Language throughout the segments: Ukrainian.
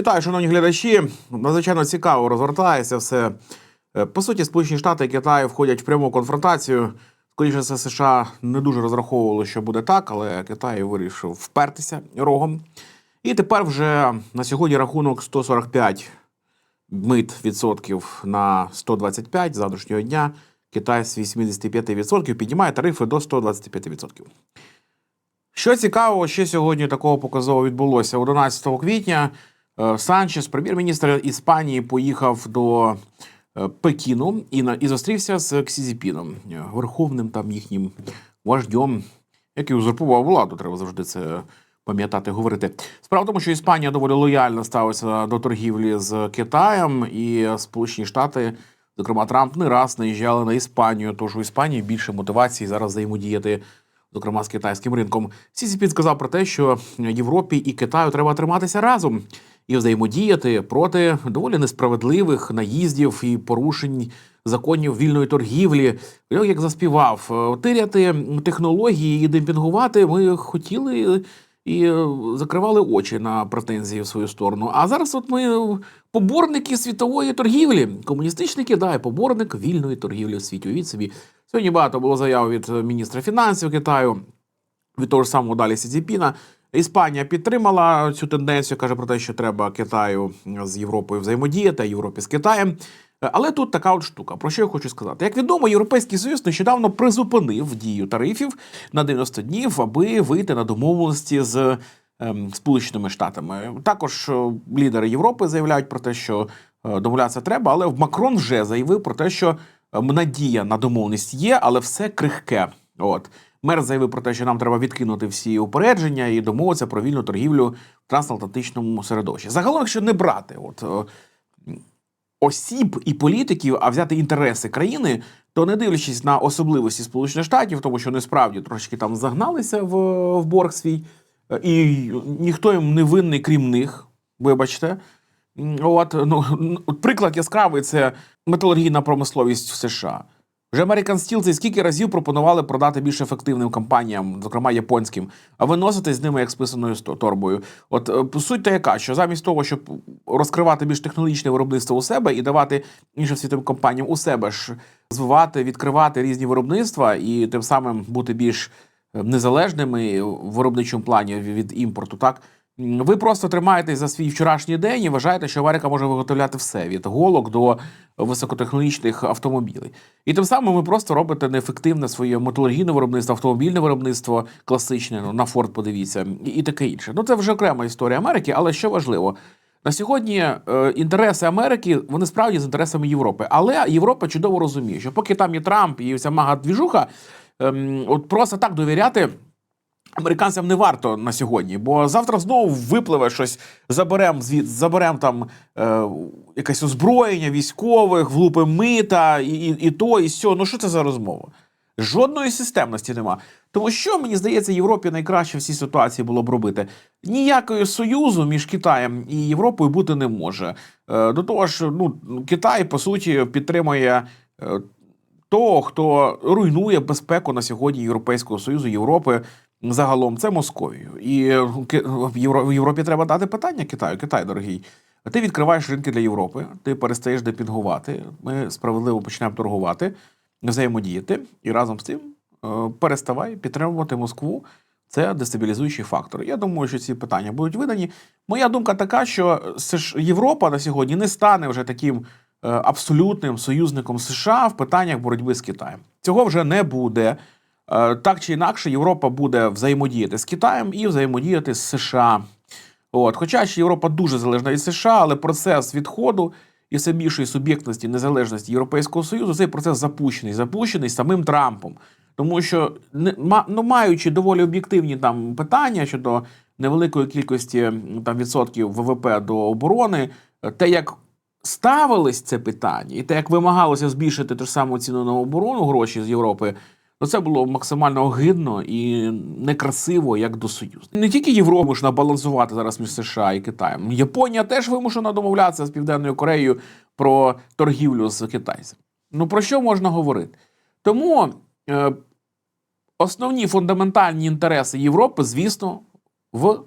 Вітаю, шановні глядачі. Надзвичайно цікаво розгортається все. Е, По суті, Сполучені Штати і Китай входять в пряму конфронтацію. Скоріше, це США не дуже розраховували, що буде так, але Китай вирішив впертися рогом. І тепер вже на сьогодні рахунок 145 мит відсотків на 125 з завтрашнього дня. Китай з 85% піднімає тарифи до 125%. Що цікаво, ще сьогодні такого показово відбулося 11 квітня. Е, Санчес, прем'єр-міністр Іспанії, поїхав до е, Пекіну і на і зустрівся з Ксізіпіном, е, верховним там їхнім вождьом, який узурпував владу. Треба завжди це пам'ятати, говорити. Справа в тому, що Іспанія доволі лояльно ставиться до торгівлі з Китаєм, і Сполучені Штати, зокрема Трамп, не раз наїжджали на Іспанію. Тож у Іспанії більше мотивації зараз взаємодіяти зокрема з китайським ринком. Сі Цзіньпін сказав про те, що Європі і Китаю треба триматися разом і взаємодіяти проти доволі несправедливих наїздів і порушень законів вільної торгівлі. Як заспівав, «Е, тиряти технології і демпінгувати ми хотіли. І е, закривали очі на претензії в свою сторону. А зараз от ми поборники світової торгівлі. Комуністичний Китай, поборник вільної торгівлі в світі. Уявіть собі, Сьогодні багато було заяв від е, міністра фінансів Китаю, від того ж самого далі Сідзіпіна. Іспанія підтримала цю тенденцію, каже про те, що треба Китаю з Європою взаємодіяти, а Європі з Китаєм. Але тут така от штука. Про що я хочу сказати? Як відомо, Європейський Союз нещодавно призупинив дію тарифів на 90 днів, аби вийти на домовленості з ем, Сполученими Штатами. Також е, лідери Європи заявляють про те, що е, домовлятися треба, але Макрон вже заявив про те, що ем, надія на домовленість є, але все крихке. От мер заявив про те, що нам треба відкинути всі упередження і домовитися про вільну торгівлю в трансатлантичному середовищі. Загалом, якщо не брати, от е, осіб і політиків, а взяти інтереси країни, то не дивлячись на особливості Сполучених Штатів, тому що вони справді трошки там загналися в, в борг свій, е, і ніхто їм не винний, крім них. Вибачте. От, ну, приклад яскравий це металургійна промисловість в США. Вже American Steel це скільки разів пропонували продати більш ефективним компаніям, зокрема японським, а виносити з ними як списаною торбою. От е, суть та яка, що замість того, щоб розкривати більш технологічне виробництво у себе і давати іншим світовим компаніям у себе ж звивати, відкривати різні виробництва і тим самим бути більш е, незалежними в виробничому плані від імпорту, так. Ви просто тримаєтесь за свій вчорашній день і вважаєте, що Америка може виготовляти все від голок до високотехнологічних автомобілів. І тим самим ви просто робите неефективне своє металургійне виробництво, автомобільне виробництво класичне. Ну на Форд подивіться, і, таке інше. Ну це вже окрема історія Америки, але що важливо. На сьогодні е, інтереси Америки вони справді з інтересами Європи. Але Європа чудово розуміє, що поки там є Трамп і вся мага двіжуха, ем, от просто так довіряти Американцям не варто на сьогодні, бо завтра знову випливе щось, заберем звід, заберем там е, якесь озброєння військових, влупи мита, і, і, і то, і сьо. Ну що це за розмова? Жодної системності нема. Тому що мені здається, Європі найкраще в цій ситуації було б робити. Ніякої союзу між Китаєм і Європою бути не може. Е, до того ж, ну Китай по суті підтримує. е, того, хто руйнує безпеку на сьогодні Європейського Союзу, Європи загалом, це Московію. І е, в Європі треба дати питання Китаю. Китай, дорогий. Ти відкриваєш ринки для Європи, ти перестаєш депінгувати. Ми справедливо почнемо торгувати, взаємодіяти, і разом з тим е, переставай підтримувати Москву. Це дестабілізуючий фактор. Я думаю, що ці питання будуть видані. Моя думка така, що Європа на сьогодні не стане вже таким е, абсолютним союзником США в питаннях боротьби з Китаєм. Цього вже не буде. Е, Так чи інакше, Європа буде взаємодіяти з Китаєм і взаємодіяти з США. От, хоча ще Європа дуже залежна від США, але процес відходу і все більшої суб'єктності незалежності Європейського Союзу цей процес запущений, запущений самим Трампом. Тому що ну, маючи доволі об'єктивні там питання щодо невеликої кількості там відсотків ВВП до оборони, те, як ставилось це питання, і те, як вимагалося збільшити ту ж саму ціну на оборону гроші з Європи, то це було максимально огидно і некрасиво як до союзу. Не тільки Європа вимушена балансувати зараз між США і Китаєм. Японія теж вимушена домовлятися з Південною Кореєю про торгівлю з китайцями. Ну про що можна говорити? Тому е, основні фундаментальні інтереси Європи, звісно, в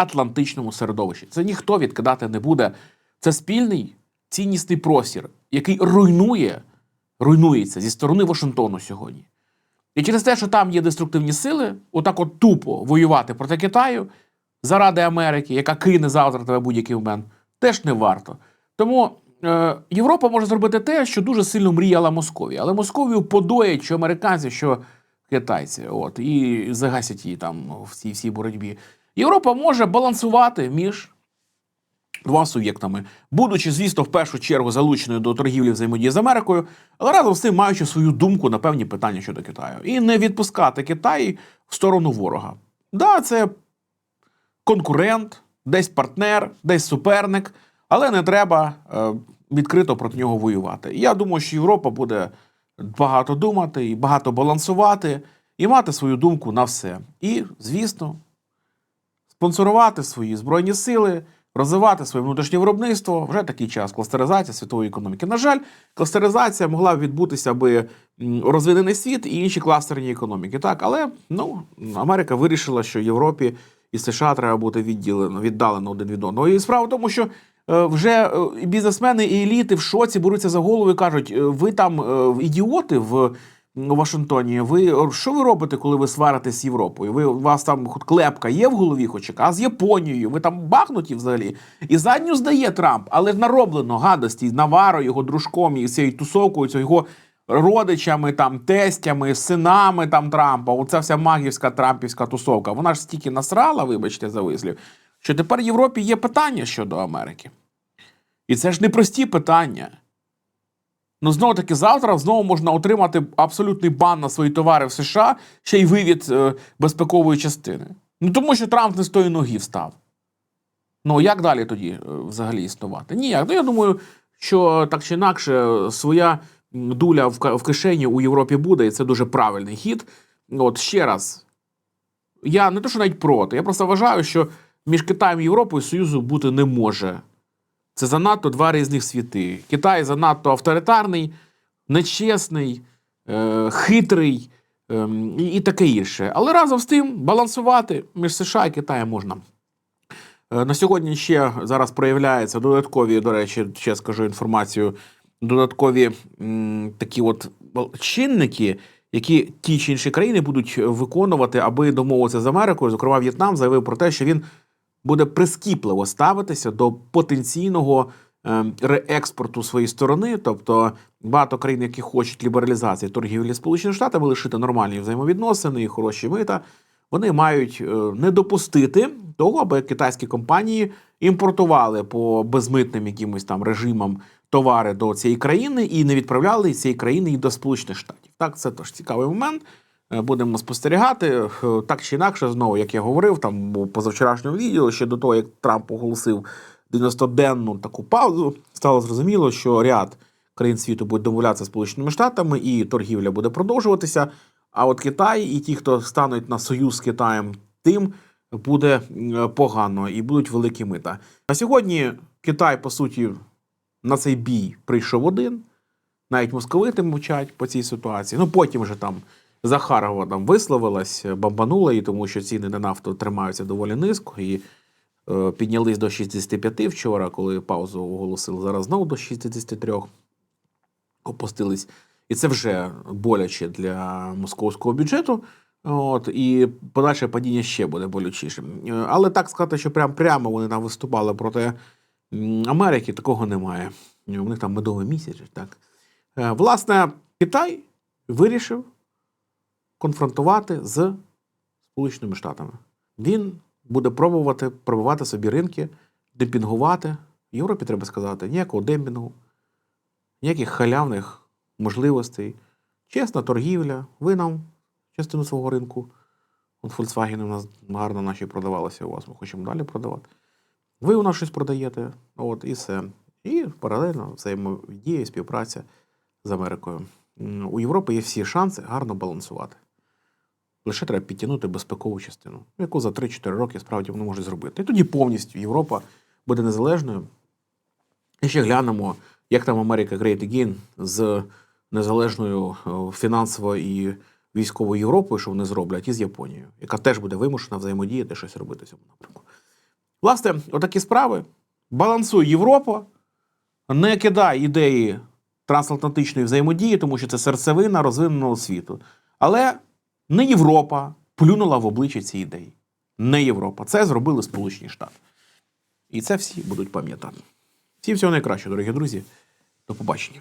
євроатлантичному середовищі. Це ніхто відкидати не буде. Це спільний ціннісний простір, який руйнує, руйнується зі сторони Вашингтону сьогодні. І через те, що там є деструктивні сили, отак от тупо воювати проти Китаю заради Америки, яка кине завтра тебе будь-який момент, теж не варто. Тому е, Європа може зробити те, що дуже сильно мріяла Московія. Але Московію подоять, що американці, що китайці. От, і загасять її там в цій всій боротьбі. Європа може балансувати між двома суб'єктами, будучи, звісно, в першу чергу залученою до торгівлі взаємодії з Америкою, але разом з тим маючи свою думку на певні питання щодо Китаю. І не відпускати Китай в сторону ворога. Да, це конкурент, десь партнер, десь суперник, але не треба е, відкрито проти нього воювати. Я думаю, що Європа буде багато думати і багато балансувати, і мати свою думку на все. І, звісно, спонсорувати свої збройні сили, розвивати своє внутрішнє виробництво. Вже такий час кластеризація світової економіки. На жаль, кластеризація могла б відбутися би розвинений світ і інші кластерні економіки. Так, але ну Америка вирішила, що Європі і США треба бути відділено, віддалено один від одного. І справа в тому, що. е, Вже е, бізнесмени і еліти в шоці беруться за голову і кажуть: е, ви там ідіоти в у Вашингтоні. Ви що ви робите, коли ви сваритесь з Європою? Ви у вас там хоч клепка є в голові, хоч яка, а з Японією? Ви там бахнуті взагалі? І задню здає Трамп, але нароблено гадості Наваро, його дружком і цією тусовкою, його родичами, там, тестями, синами там Трампа. Оця вся магівська трампівська тусовка. Вона ж стільки насрала, вибачте за вислів, що тепер Європі є питання щодо Америки. І це ж не прості питання. Ну, знову таки, завтра знову можна отримати абсолютний бан на свої товари в США, ще й вивід е, безпекової частини. Ну тому що Трамп не з тої ноги встав. Ну, як далі тоді е, взагалі існувати? Ніяк. Ну, я думаю, що так чи інакше своя дуля в, в кишені у Європі буде, і це дуже правильний хід. От ще раз, я не то, що навіть проти, я просто вважаю, що між Китаєм і Європою союзу бути не може. Це занадто два різних світи. Китай занадто авторитарний, нечесний, е, хитрий е, і, таке інше. Але разом з тим балансувати між США і Китаєм можна. Е, на сьогодні ще зараз проявляються додаткові, до речі, ще скажу інформацію, додаткові такі от чинники, які ті чи інші країни будуть виконувати, аби домовитися з Америкою. Зокрема, В'єтнам заявив про те, що він буде прискіпливо ставитися до потенційного е, реекспорту своєї сторони, тобто багато країн, які хочуть лібералізації торгівлі Сполученими Штатами, лишити нормальні взаємовідносини і хороші мита, вони мають е, не допустити того, аби китайські компанії імпортували по безмитним якимось там режимам товари до цієї країни і не відправляли цієї країни і до Сполучених Штатів. Так, це теж цікавий момент. Е, Будемо спостерігати Е, так чи інакше, знову, як я говорив, там у позавчорашньому відео, ще до того, як Трамп оголосив 90-денну таку паузу, стало зрозуміло, що ряд країн світу будуть домовлятися Сполученими Штатами, і торгівля буде продовжуватися. А от Китай і ті, хто стануть на союз з Китаєм, тим буде погано і будуть великі мита. На сьогодні Китай, по суті, на цей бій прийшов один. Навіть московити мовчать по цій ситуації. Ну потім вже там Захарова там висловилась, бомбанула її, тому що ціни на нафту тримаються доволі низько і е, піднялись до 65 вчора, коли паузу оголосили. Зараз знову до 63 опустились. І це вже боляче для московського бюджету. От, і подальше падіння ще буде болючішим. Е, Але так сказати, що прям прямо вони там виступали проти Америки, такого немає. У них там медовий місяць. Так. Е, Власне, Китай вирішив конфронтувати з Сполученими Штатами. Він буде пробувати пробивати собі ринки, демпінгувати. Європі треба сказати, ніякого демпінгу, ніяких халявних можливостей. Чесна торгівля, ви нам частину свого ринку. От Volkswagen у нас гарно наші продавалися у вас, ми хочемо далі продавати. Ви у нас щось продаєте, от і все. І паралельно взаємодія і співпраця з Америкою. У Європи є всі шанси гарно балансувати. Лише треба підтягнути безпекову частину, яку за 3-4 роки справді вони можуть зробити. І тоді повністю Європа буде незалежною. І ще глянемо, як там Америка Great Again з незалежною е, фінансово і військовою Європою, що вони зроблять, і з Японією, яка теж буде вимушена взаємодіяти щось робити в цьому напрямку. Власне, отакі справи. Балансує Європа, не кидай ідеї трансатлантичної взаємодії, тому що це серцевина розвиненого світу. Але не Європа плюнула в обличчя ці ідеї. Не Європа. Це зробили Сполучені Штати. І це всі будуть пам'ятати. Всім всього найкращого, дорогі друзі. До побачення.